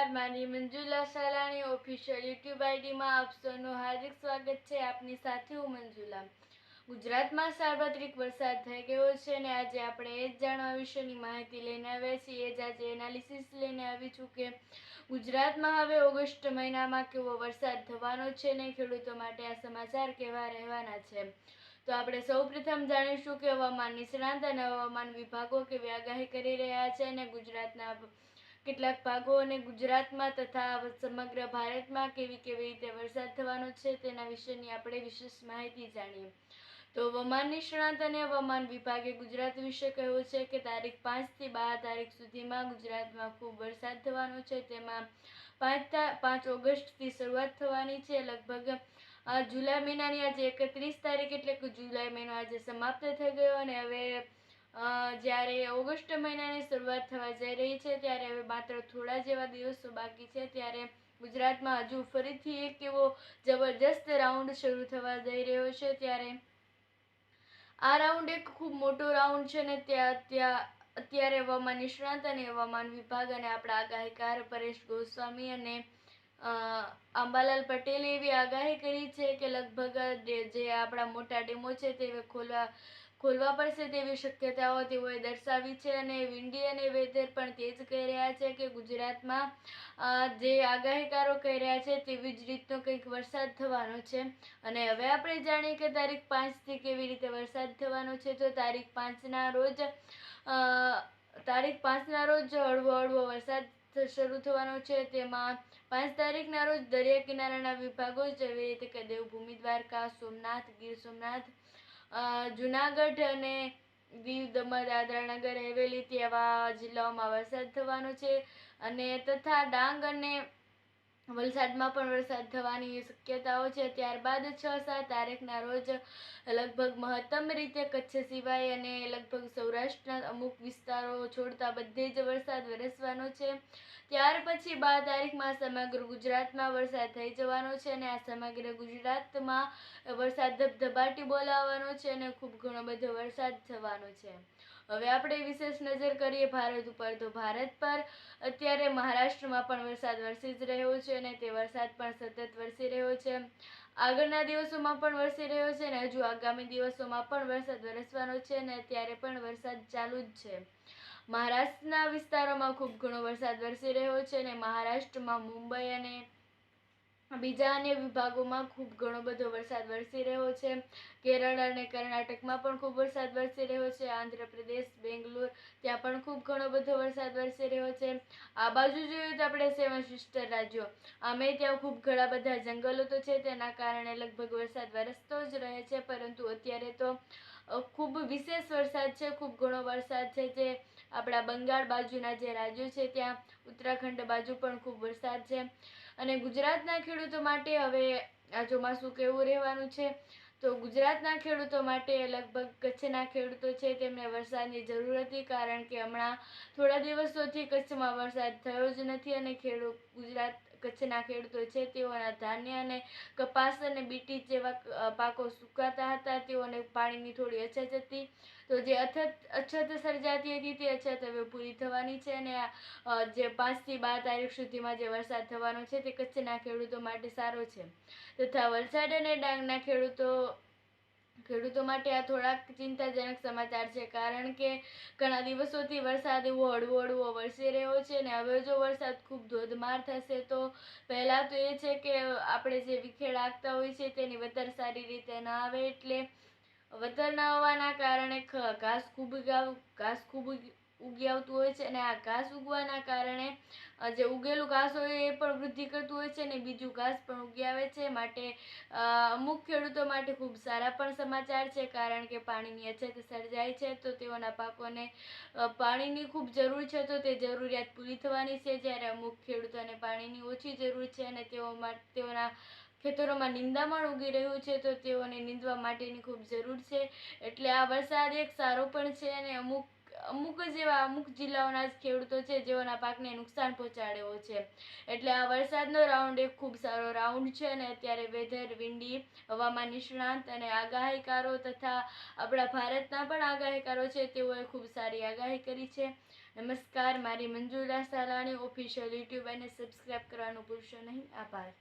નમસ્કાર, મારી Manjula Salani official YouTube આઈડીમાં આપ સૌનું હાર્દિક સ્વાગત છે આપની સાથે હું મંજુલા. ગુજરાતમાં સાર્વત્રિક વરસાદ થઈ ગયો છે અને આજે આપણે એ જ જાણવા વિશેની માહિતી લઈને આવ્યા છીએ. એ જ આજે એનાલિસિસ લઈને આવી છું કે ગુજરાતમાં હવે ઓગસ્ટ મહિનામાં કેવો વરસાદ થવાનો છે ને ખેડૂતો માટે આ સમાચાર કેવા રહેવાના છે? તો આપણે સૌપ્રથમ જાણીશું કે હવામાન નિષ્ણાંત અને હવામાન વિભાગો કેવી આગાહી કરી રહ્યા છે અને ગુજરાતના કેટલાક ભાગો અને ગુજરાતમાં તથા સમગ્ર ભારતમાં કેવી કેવી રીતે વરસાદ થવાનો છે તેના વિશેની આપણે વિશેષ માહિતી જાણીએ. તો હવામાન નિષ્ણાંત અને હવામાન વિભાગે ગુજરાત વિશે કહ્યું છે કે તારીખ પાંચથી બાર તારીખ સુધીમાં ગુજરાતમાં ખૂબ વરસાદ થવાનો છે. તેમાં પાંચ પાંચ ઓગસ્ટથી શરૂઆત થવાની છે. લગભગ જુલાઈ મહિનાની આજે એકત્રીસ તારીખ એટલે કે જુલાઈ મહિનો આજે સમાપ્ત થઈ ગયો અને હવે જ્યારે ઓગસ્ટ મહિનાની શરૂઆત થવા જઈ રહી છે, ત્યારે હવે માત્ર થોડા જેવા દિવસો બાકી છે, ત્યારે ગુજરાતમાં હજુ ફરીથી એક એવો જબરજસ્ત રાઉન્ડ શરૂ થવા જઈ રહ્યો છે, ત્યારે આ રાઉન્ડ એક ખૂબ મોટો રાઉન્ડ છે ને ત્યાં ત્યાં અત્યારે હવામાન નિષ્ણાંત અને હવામાન વિભાગ અને આપણા આગાહીકાર પરેશ ગોસ્વામી અને અંબાલાલ પટેલે એવી આગાહી કરી છે કે લગભગ જે- આપણા મોટા ડેમો છે તે ખોલવા ખોલવા પડશે તેવી શક્યતાઓ તેઓએ દર્શાવી છે અને વિન્ડી અને વેધર પણ તે જ કહી રહ્યા છે કે ગુજરાતમાં જે આગાહીકારો કહી રહ્યા છે તેવી જ રીતનો કંઈક વરસાદ થવાનો છે. અને હવે આપણે જાણીએ કે તારીખ પાંચથી કેવી રીતે વરસાદ થવાનો છે. તો તારીખ પાંચના રોજ તારીખ પાંચના રોજ હળવો હળવો વરસાદ શરૂ થવાનો છે, તેમાં પાંચ તારીખના રોજ દરિયા કિનારાના વિભાગો જેવી રીતે કે દેવભૂમિ દ્વારકા, સોમનાથ, ગીર સોમનાથ જુનાગઢ અને દીવ દમણ દાદરા નગર હવેલી તેવા જિલ્લાઓમાં વરસાદ થવાનો છે. અને તથા ડાંગ અને વલસાડમાં પણ વરસાદ થવાની શક્યતાઓ છે. ત્યારબાદ છ સાત તારીખના રોજ લગભગ મહત્તમ રીતે કચ્છ સિવાય અને લગભગ સૌરાષ્ટ્રના અમુક વિસ્તારો છોડતા બધે જ વરસાદ વરસવાનો છે. ત્યાર પછી બાર તારીખમાં સમગ્ર ગુજરાતમાં વરસાદ થઈ જવાનો છે અને આ સમગ્ર ગુજરાતમાં વરસાદ ધબધબાટી બોલાવવાનો છે અને ખૂબ ઘણો બધો વરસાદ થવાનો છે. હવે આપણે વિશેષ નજર કરીએ ભારત ઉપર. તો ભારત પર અત્યારે મહારાષ્ટ્રમાં પણ વરસાદ વરસી જ રહ્યો છે. અને તે વરસાદ પણ સતત વરસી રહ્યો છે. આગળના દિવસોમાં પણ વરસી રહ્યો છે અને હજુ આગામી દિવસોમાં પણ વરસાદ વરસવાનો છે અને ત્યારે પણ વરસાદ ચાલુ જ છે. મહારાષ્ટ્રના વિસ્તારોમાં ખૂબ ઘણો વરસાદ વરસી રહ્યો છે અને મહારાષ્ટ્રમાં મુંબઈ અને બીજા અન્ય વિભાગોમાં ખૂબ ઘણો બધો વરસાદ વરસી રહ્યો છે. કેરળ અને કર્ણાટકમાં પણ ખૂબ વરસાદ વરસી રહ્યો છે. આંધ્રપ્રદેશ, બેંગ્લોર, ત્યાં પણ ખૂબ ઘણો બધો વરસાદ વરસી રહ્યો છે. આ બાજુ જોઈએ તો આપણે સેવન સિસ્ટર રાજ્યો. અમે ત્યાં ખૂબ ઘણા બધા જંગલો તો છે, તેના કારણે લગભગ વરસાદ વરસતો જ રહે છે, પરંતુ અત્યારે તો ખૂબ વિશેષ વરસાદ છે, ખૂબ ઘણો વરસાદ છે જે આપણા બંગાળ બાજુના જે રાજ્યો છે ત્યાં ઉત્તરાખંડ બાજુ પણ ખૂબ વરસાદ છે. અને ગુજરાતના ખેડૂતો માટે હવે આ ચોમાસું કેવું રહેવાનું છે? તો ગુજરાતના ખેડૂતો માટે લગભગ કચ્છના ખેડૂતો છે તેમને વરસાદની જરૂર હતી કારણ કે હમણાં થોડા દિવસોથી કચ્છમાં વરસાદ થયો જ નથી અને ખેડૂત ગુજરાત કચ્છના ખેડૂતો છે, તેઓના ધાન્ય અને કપાસ અને બીટી જેવા પાકો સુકાતા હતા, તેઓને પાણીની થોડી અછત હતી. તો જે અછત અછત સર્જાતી હતી, તે અછત હવે પૂરી થવાની છે અને જે પાંચથી બાર તારીખ સુધીમાં જે વરસાદ થવાનો છે, તે કચ્છના ખેડૂતો માટે સારો છે. તથા વલસાડ અને ડાંગના ખેડૂતો ખેડૂતો માટે આ થોડાક ચિંતાજનક સમાચાર છે, કારણ કે ઘણા દિવસોથી વરસાદ એવો હળવો હળવો વરસી રહ્યો છે અને હવે જો વરસાદ ખૂબ ધોધમાર થશે તો પહેલાં તો એ છે કે આપણે જે વિખેડ આપતા હોય છે તેની વતર સારી રીતે ન આવે એટલે વતર ન હોવાના કારણે ઘાસ ખૂબ ઘાસ ખૂબ ઉગ- આવતું હોય છે અને આ ઘાસ ઉગવાના કારણે જે ઉગેલું ઘાસ હોય એ પણ વૃદ્ધિ કરતું હોય છે અને બીજું ઘાસ પણ ઉગી આવે છે. માટે અમુક ખેડૂતો માટે ખૂબ સારા પણ સમાચાર છે, કારણ કે પાણીની અછત સર્જાય છે. તો તેઓના પાકોને પાણીની ખૂબ જરૂર છે તો તે જરૂરિયાત પૂરી થવાની છે. જ્યારે અમુક ખેડૂતોને પાણીની ઓછી જરૂર છે અને તેઓ તેઓના ખેતરોમાં નિંદામણ ઉગી રહ્યું છે, તો તેઓને નીંદવા માટેની ખૂબ જરૂર છે. એટલે આ વરસાદ એક સારો પણ છે અને અમુક અમુક જ એવા, અમુક જિલ્લાઓના જ ખેડૂતો છે જેઓના પાકને નુકસાન પહોંચાડ્યો છે. એટલે આ વરસાદનો રાઉન્ડ એક ખૂબ સારો રાઉન્ડ છે અને અત્યારે વેધર વિંડી હવામાન નિષ્ણાંત અને આગાહીકારો તથા આપણા ભારતના પણ આગાહીકારો છે તેઓએ ખૂબ સારી આગાહી કરી છે. નમસ્કાર, મારી મંજુલા સાલાણી ઓફિશિયલ યુટ્યુબ અને સબસ્ક્રાઈબ કરવાનું ભૂલશો નહીં. આભાર.